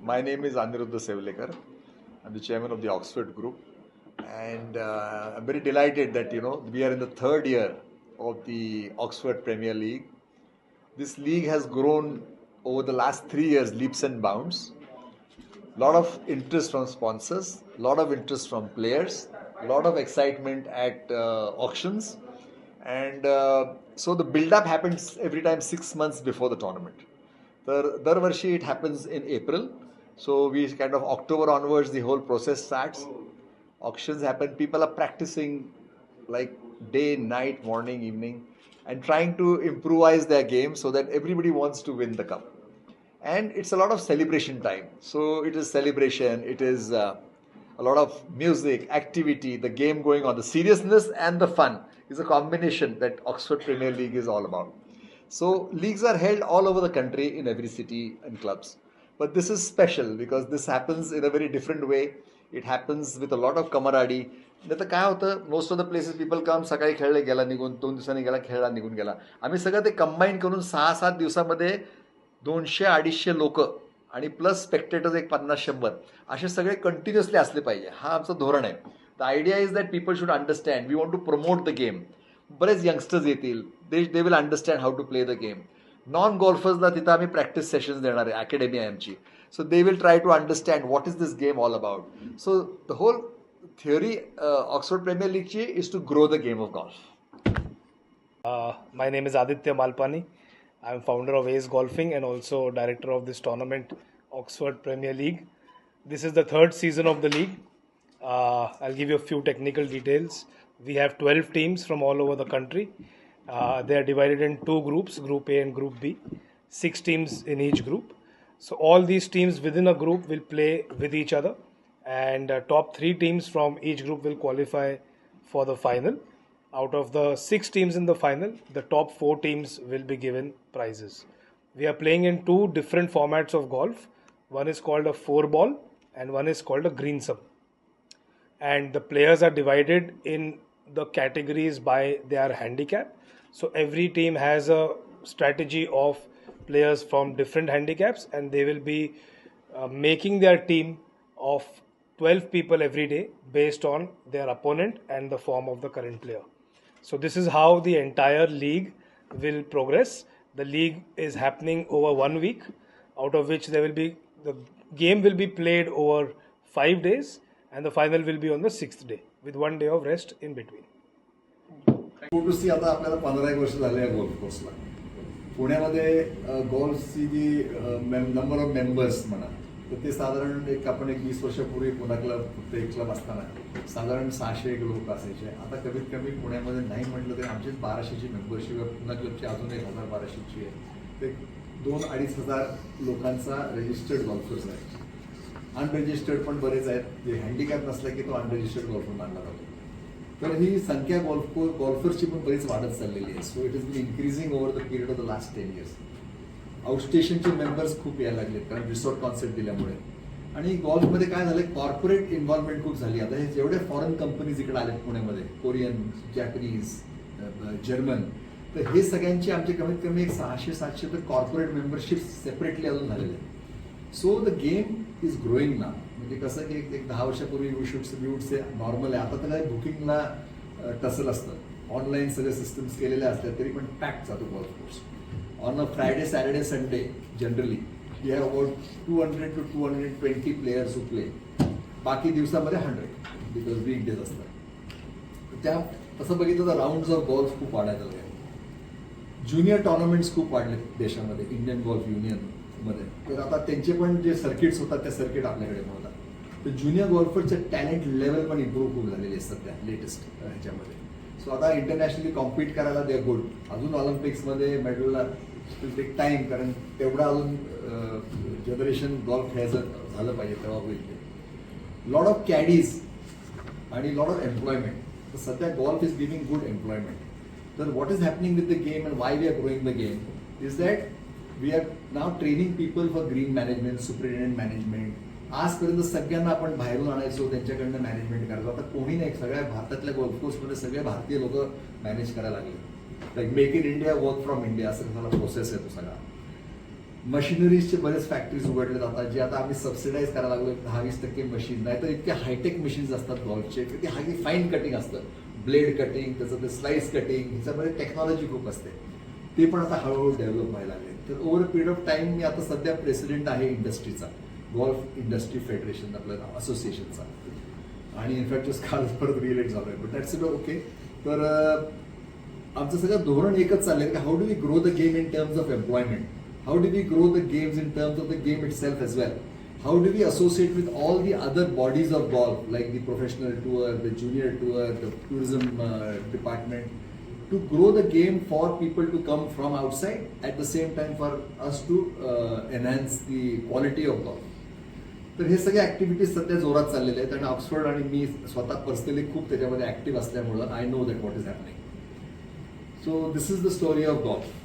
My name is Aniruddha Sevlekar. I'm the chairman of the Oxford Group, and uh, I'm very delighted that you know we are in the third year of the Oxford Premier League. This league has grown over the last three years leaps and bounds. A lot of interest from sponsors, a lot of interest from players, a lot of excitement at uh, auctions, and uh, so the build-up happens every time six months before the tournament. तर दरवर्षी it happens in April. So we kind of October onwards the whole process starts. Auctions happen. People are practicing like day, night, morning, evening, and trying to improvise their game so that everybody wants to win the cup. And it's a lot of celebration time. So it is celebration. It is uh, a lot of music, activity, the game going on. The seriousness and the fun is a combination that Oxford Premier League is all about. So leagues are held all over the country in every city and clubs. But this is special because this happens in a very different way. It happens with a lot of camaraderie. नाही तर काय होतं most of the places people come सकाळी खेळले गेला निघून दोन दिवसांनी गेला खेळला निघून गेला आम्ही सगळं ते कंबाईन करून सहा सात दिवसामध्ये दोनशे अडीचशे लोक आणि प्लस स्पेक्टेटर्स एक पन्नास शंभर असे सगळे कंटिन्युअसली असले पाहिजे हा आमचं धोरण आहे the idea is that people should understand we want to promote the game बरेच यंगस्टर्स येतील They they will understand how to play the game non गोल्फर्सला तिथं आम्ही प्रॅक्टिस सेशन्स देणार आहे अकॅडमी आहे आमची so they will try to understand what is this game all about so the whole theory Oxford premier लीगची is to grow the game of golf Uh, my name is Aditya Malpani. I'm founder of Ace Golfing and also director of this tournament, Oxford Premier League. This is the third season of the league. Uh, I'll give you a few technical details. We have 12 teams from all over the country. Uh, they are divided in two groups, Group A and Group B. Six teams in each group. So all these teams within a group will play with each other, and uh, top three teams from each group will qualify for the final. Out of the six teams in the final, the top four teams will be given prizes. We are playing in two different formats of golf. One is called a four ball, and one is called a greensome. And the players are divided in the categories by their handicap. So every team has a strategy of players from different handicaps, and they will be uh, making their team of 12 people every day based on their opponent and the form of the current player. So this is how the entire league will progress. The league is happening over one week, out of which there will be the game will be played over five days, and the final will be on the sixth day with one day of rest in between. See आता आपल्याला पंधरा एक वर्ष झाले आहे golf कोर्सला पुण्यामध्ये गोल्फची जी नंबर ऑफ मेंबर्स म्हणा तर ते साधारण एक आपण एक वीस वर्षापूर्वी पुणा क्लब फक्त एक क्लब असताना साधारण सहाशे एक लोक असायचे. आता कमीत कमी पुण्यामध्ये नाही म्हटलं तरी आमची बाराशेची मेंबरशिप आहे. पुणा क्लबची अजून एक हजार बाराशेची आहे. ते दोन अडीच हजार लोकांचा रजिस्टर्ड गोल्फर्स आहे अनरजिस्टर्ड पण बरेच आहेत. जे हँडिकॅप नसला की तो अनरजिस्टर्ड गोल्फर मानला जातो. तर ही संख्या गोल्फ गोल्फरची पण बरीच वाढत चाललेली आहे. So it is been increasing over the period of the last ten years आउटस्टेशनचे members खूप यायला लागलेत कारण रिसॉर्ट कॉन्सेप्ट दिल्यामुळे. आणि गोल्फमध्ये काय झालंय? कॉर्पोरेट इन्व्हॉल्वमेंट खूप झाली. आता हे जेवढे फॉरेन कंपनीज इकडे आलेत पुण्यामध्ये कोरियन जॅपनीज जर्मन तर हे सगळ्यांची आमचे कमीत कमी एक सहाशे सातशे तर कॉर्पोरेट मेंबरशिप सेपरेटली अजून झालेले आहेत. So the game is growing ना म्हणजे कसं की एक- दहा वर्षापूर्वी वी शूट वी नॉर्मल आहे. आता तर काय बुकिंगला टसल असतं ऑनलाईन सगळे सिस्टम्स केलेले असल्या तरी पण पॅक जातो golf course on a Friday Saturday Sunday generally you have about two hundred to two hundred twenty players who play बाकी दिवसामध्ये हंड्रेड बिकॉज वीक डेज असतात. त्या तसं बघितलं तर राऊंड ऑफ गॉल्फ खूप वाढायला लागले. ज्युनियर टुर्नामेंट्स खूप वाढले देशामध्ये. इंडियन गोल्फ मध्ये. तर आता त्यांचे पण जे सर्किट्स होतात त्या सर्किट आपल्याकडे होतात तर ज्युनियर गोल्फरचे टॅलेंट लेवल पण इम्प्रूव्ह खूप झालेले आहे सध्या लेटेस्ट ह्याच्यामध्ये. सो आता इंटरनॅशनली कॉम्पिट करायला दे गुड अजून ऑलिम्पिक्समध्ये मेडलला टेक टाईम कारण तेवढा अजून जनरेशन गॉल्फ खेळायचं झालं पाहिजे तेव्हा होईल ते. लॉड ऑफ कॅडीज आणि लॉड ऑफ एम्प्लॉयमेंट तर सध्या golf is giving good employment तर what is happening with the game and why we are growing the game is that we are now training people for green management superintendent management आजपर्यंत सगळ्यांना आपण बाहेरून आणायचो त्यांच्याकडनं management करायचो. आता कोणी नाही सगळ्या भारतातल्या गोल्फ कोर्समध्ये सगळे भारतीय लोक मॅनेज करायला लागले. Like make in India work from India असं झाला प्रोसेस आहे तो सगळा. मशिनरीजचे बरेच फॅक्टरीज उघडले जातात जे आता आम्ही सबसिडाईज करायला लागलो दहा वीस टक्के मशीन नाही तर इतके हायटेक मशीन्स असतात गॉल्फचे की ते फाईन कटिंग असतं. ब्लेड कटिंग त्याचं ते स्लाइस कटिंग ह्याच्यामध्ये टेक्नॉलॉजी खूप असते. ते पण आता हळूहळू डेव्हलप व्हायला लागले. तर ओव्हर पिरियड ऑफ टाइम मी आता सध्या प्रेसिडेंट आहे इंडस्ट्रीचा गॉल्फ इंडस्ट्री फेडरेशन आपलं असोसिएशनचा आणि इनफॅक्ट जस्ट काल परत रिलेट झालो आहे बट दॅट्स इट ओके तर आमचं सगळं धोरण एकच चाललंय. की how do we grow the game in terms of employment how do we grow the games in terms of the game itself as well how do we associate with all the other bodies of golf like the professional tour the junior tour the tourism department to grow the game for people to come from outside at the same time for us to uh, enhance the quality of golf. तर हे सगळे activities सध्या जोरात चाललेले आहेत आणि Oxford आणि मी स्वतः पर्सनली खूप त्याच्यामध्ये ऍक्टिव्ह असल्यामुळं I know that what is happening so this is the story of golf